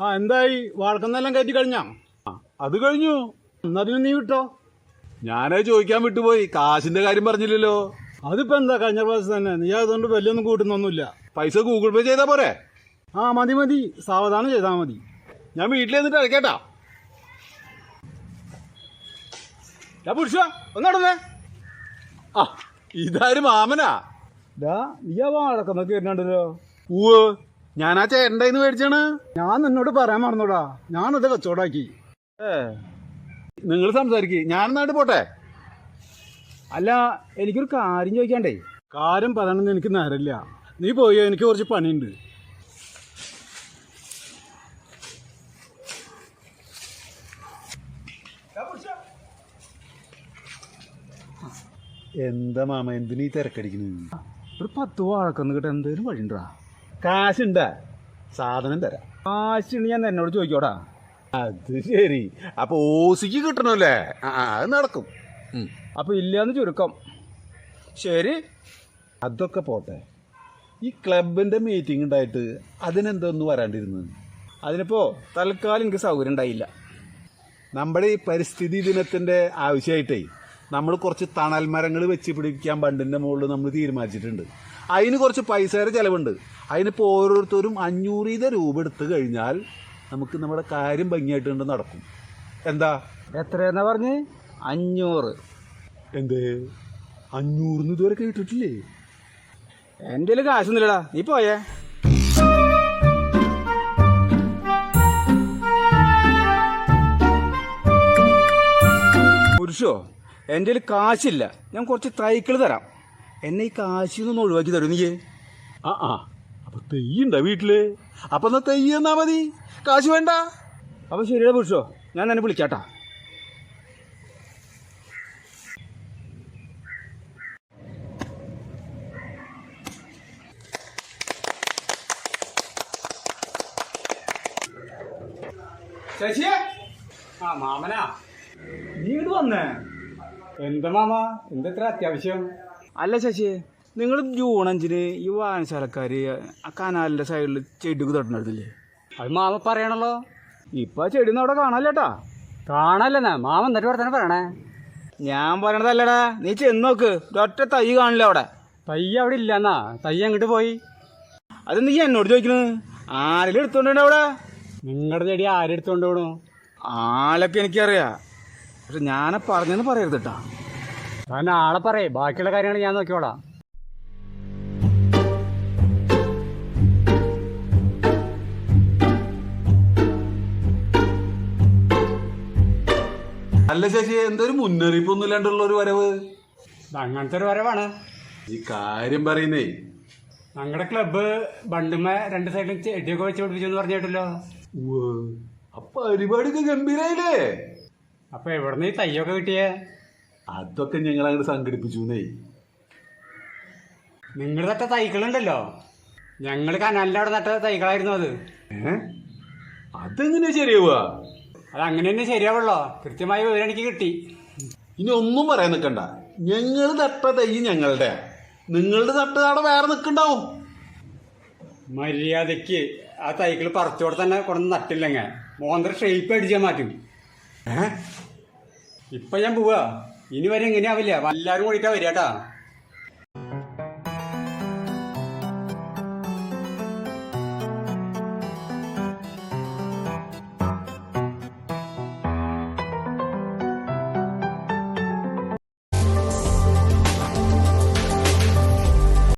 ആ എന്തായി? വാഴക്കുന്നെല്ലാം കയറ്റി കഴിഞ്ഞാ? അത് കഴിഞ്ഞു. എന്നതിന് നീ വിട്ടോ? ഞാനത് ചോദിക്കാൻ വിട്ടുപോയി. കാശിന്റെ കാര്യം പറഞ്ഞില്ലല്ലോ. അതിപ്പോ എന്താ കഴിഞ്ഞ പ്രാവശ്യം തന്നെ? നീ അതുകൊണ്ട് വലിയൊന്നും കൂട്ടുന്നൊന്നുമില്ല. പൈസ ഗൂഗിൾ പേ ചെയ്താ പോരെ? ആ മതി മതി. സാവധാനം ചെയ്താൽ മതി. ഞാൻ വീട്ടിൽ എന്നിട്ട് അടയ്ക്കേട്ടാ ഞാൻ പുരുഷ ഒന്നടന്നേ ആ ഇതാരും മാമനാ? നീ ആ വാഴക്കെന്നൊക്കെ വരുന്നുണ്ടല്ലോ. ഊവ് ഞാൻ ആ ചേട്ടന്റെ മേടിച്ചാണ്? ഞാൻ നിന്നോട് പറയാൻ മറന്നോടാ. ഞാനത് കച്ചവടാക്കി. ഏ. നിങ്ങൾ സംസാരിക്ക്. ഞാൻ നാട് പോട്ടെ? അല്ല എനിക്കൊരു കാര്യം ചോദിക്കാണ്ടേ. കാര്യം പറയണമെന്ന് എനിക്ക് നേരമില്ല. നീ പോയി എനിക്ക് കുറച്ച് പണിയുണ്ട്. എന്താ മാമ എന്തിനീ തിരക്കടിക്കുന്നു ഒരു പത്ത് വാഴക്കന്ന് കിട്ടാൻ എന്തേലും വഴിണ്ടാ കാശുണ്ടാ. സാധനം തരാം. കാശുണ്ട് ഞാൻ എന്നോട് ചോദിക്കോടാ. അത് ശരി. അപ്പൊ ഓസിക്ക് കിട്ടണല്ലേ? ആ അത് നടക്കും. അപ്പൊ ഇല്ലാന്ന് ചുരുക്കം. ശരി. അതൊക്കെ പോട്ടെ. ഈ ക്ലബിന്റെ മീറ്റിംഗ് ഉണ്ടായിട്ട് അതിനെന്തോന്ന് വരാണ്ടിരുന്നു അതിനിപ്പോ തൽക്കാലം എനിക്ക് സൗകര്യം ഉണ്ടായില്ല. നമ്മുടെ ഈ പരിസ്ഥിതി ദിനത്തിന്റെ ആവശ്യമായിട്ടേ നമ്മൾ കുറച്ച് തണൽ മരങ്ങൾ വെച്ച് പിടിപ്പിക്കാൻ ബണ്ടിന്റെ മുകളിൽ നമ്മൾ തീരുമാനിച്ചിട്ടുണ്ട്. അതിന് കുറച്ച് പൈസയുടെ ചിലവുണ്ട്. അതിനിപ്പോൾ ഓരോരുത്തരും അഞ്ഞൂറ് വീതം രൂപ എടുത്തു കഴിഞ്ഞാൽ നമുക്ക് നമ്മുടെ കാര്യം ഭംഗിയായിട്ട് കൊണ്ട് നടക്കും. എന്താ? എത്രയെന്നാ പറഞ്ഞ്? അഞ്ഞൂറ്. എന്തേ? അഞ്ഞൂറിന് ഇതുവരെ കേട്ടിട്ടില്ലേ? എന്റെ കയ്യിൽ കാശൊന്നുമില്ലടാ. നീ പോയേ. പുരുഷോ എന്റെ കയ്യിൽ കാശില്ല. ഞാൻ കുറച്ച് തൈക്കൾ തരാം. എന്നെ ഈ കാശിൽ നിന്ന് ഒഴിവാക്കി തരും നീ ആ ആ. അപ്പൊ തെയ്യുണ്ടോ വീട്ടിൽ? അപ്പൊ എന്നാ തെയ്യ എന്നാ മതി. കാശ് വേണ്ട. അപ്പൊ ശരിയാ പുരുഷോ ഞാൻ തന്നെ വിളിക്കാട്ടാ. ചേച്ചിയെ? ആ മാമനാ. നീ വന്നേ? എന്താ മാമ? എന്തെത്ര അത്യാവശ്യം? അല്ല ശശി നിങ്ങൾ ജൂൺ അഞ്ചിന് ഈ വായനശാലക്കാര് ആ കനാലിന്റെ സൈഡിൽ ചെടിക്ക് തൊട്ടുണ്ടായിരുന്നില്ലേ അത് മാമ പറയണല്ലോ. ഇപ്പം ആ ചെടി അവിടെ കാണാല്ലേട്ടാ കാണാല്ലെന്നാ മാമ എന്നിട്ട് പറഞ്ഞാൽ പറയണേ. ഞാൻ പറയണതല്ലടാ നീ ചെന്ന് നോക്ക്. ഒറ്റ തൈ കാണില്ല അവിടെ. തൈ അവിടെ ഇല്ലെന്നാ തൈ അങ്ങോട്ട് പോയി? അത് നീ എന്നോട് ചോദിക്കണ്. ആരെങ്കിലും എടുത്തോണ്ടോ അവിടെ? നിങ്ങളുടെ ചെടി ആരെടുത്തോണ്ടോണു ആളൊക്കെ എനിക്കറിയാം. പക്ഷെ ഞാനെ പറഞ്ഞെന്ന് പറയരുത് കേട്ടാ താൻ നാളെ പറയേ. ബാക്കിയുള്ള കാര്യങ്ങൾ ഞാൻ നോക്കിക്കോളാം. അല്ല ശശി എന്തൊരു മുന്നറിയിപ്പൊന്നും ഇല്ലാണ്ടുള്ള ഒരു വരവ്? അങ്ങനത്തെ ഒരു വരവാണ്. ഈ കാര്യം പറയുന്നേ. ഞങ്ങളുടെ ക്ലബ്ബ് ബണ്ടുമ രണ്ട് സൈഡിലും ചെടിയൊക്കെ വെച്ച് പിടിപ്പിച്ചു എന്ന് പറഞ്ഞിട്ടല്ലോ. അപ്പൊ പരിപാടിയൊക്കെ ഗംഭീരായില്ലേ? അപ്പൊ എവിടുന്ന് ഈ തയ്യൊക്കെ കിട്ടിയേ? അതൊക്കെ ഞങ്ങൾ അങ്ങോട്ട് സംഘടിപ്പിച്ചു എന്നേ നിങ്ങൾ നട്ട തൈകളുണ്ടല്ലോ. ഞങ്ങൾ കനാലിന്റെ അവിടെ നട്ട തൈകളായിരുന്നു അത്. ഏ? അതെങ്ങനെയാ ശരിയാവുക? അത് അങ്ങനെ തന്നെ ശരിയാവുള്ളോ? കൃത്യമായ വിവരം എനിക്ക് കിട്ടി. ഇനി ഒന്നും പറയാൻ നിൽക്കണ്ട ഞങ്ങൾ നട്ട തൈ ഞങ്ങളുടെ. നിങ്ങളുടെ നട്ട അവിടെ വേറെ നിൽക്കണ്ടാവും മര്യാദയ്ക്ക് ആ തൈകൾ പറിച്ചോടെ തന്നെ കൊണ്ടു നട്ടില്ലെങ്കിൽ മോന്ത്ര ഷേപ്പ് അടിച്ചാൽ മാറ്റും. ഏ? ഇപ്പൊ ഞാൻ പോവാ. ഇനി വരെ എങ്ങനെയാവില്ല. എല്ലാരും കൂടിയിട്ടാ വരിക കേട്ടാ.